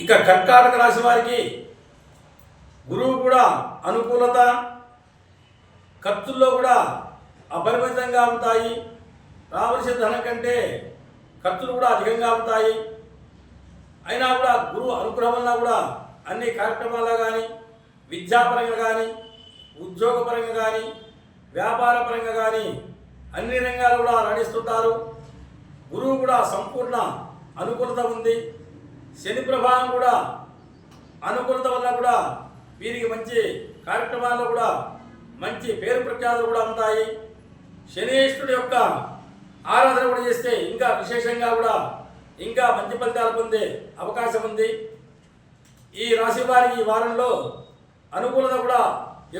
ఇక కర్కాటక రాశి వారికి గురువు కూడా అనుకూలత ఖర్చుల్లో కూడా అపరిమితంగా ఉంటాయి. రావలసిన ధనం కంటే ఖర్చులు కూడా అధికంగా ఉంటాయి. అయినా కూడా గురువు అనుగ్రహం వల్ల కూడా అన్ని కార్యక్రమాల్లో కానీ విద్యాపరంగా కానీ ఉద్యోగపరంగా కానీ వ్యాపారపరంగా కానీ అన్ని రంగాలు కూడా రాణిస్తుంటారు. గురువు కూడా సంపూర్ణ అనుకూలత ఉంది. శని ప్రభావం కూడా అనుకూలత వల్ల కూడా వీరికి మంచి కార్యక్రమాల్లో కూడా మంచి పేరు ప్రఖ్యాతులు కూడా ఉంటాయి. శనేశ్వరుడు యొక్క ఆరాధన కూడా చేస్తే ఇంకా విశేషంగా కూడా ఇంకా మంచి ఫలితాలు పొందే అవకాశం ఉంది. ఈ రాశి వారికి ఈ వారంలో అనుకూలత కూడా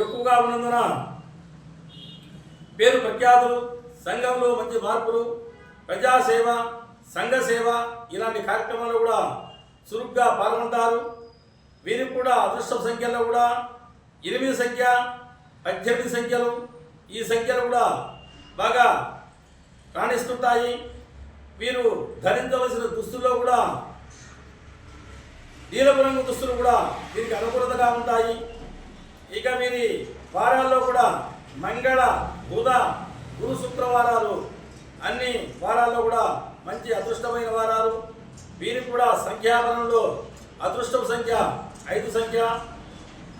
ఎక్కువగా ఉన్నందున పేరు ప్రఖ్యాతులు సంఘంలో మంచి మార్పులు ప్రజాసేవ సంఘ సేవ ఇలాంటి కార్యక్రమాలు కూడా చురుగ్గా పాల్గొంటారు. వీరికి కూడా అదృష్ట సంఖ్యలో కూడా ఎనిమిది సంఖ్య పద్దెనిమిది సంఖ్యలు. ఈ సంఖ్యలు కూడా బాగా రాణిస్తుంటాయి. వీరు ధరించవలసిన దుస్తుల్లో కూడా నీలపు రంగు దుస్తులు కూడా వీరికి అనుకూలతగా ఉంటాయి. ఇక వీరి వారాల్లో కూడా మంగళ బుధ గురు శుక్రవారాలు. అన్ని వారాల్లో కూడా మంచి అదృష్టమైన వారాలు. వీరికి కూడా సంఖ్యాబలంలో అదృష్టం సంఖ్య ఐదు సంఖ్య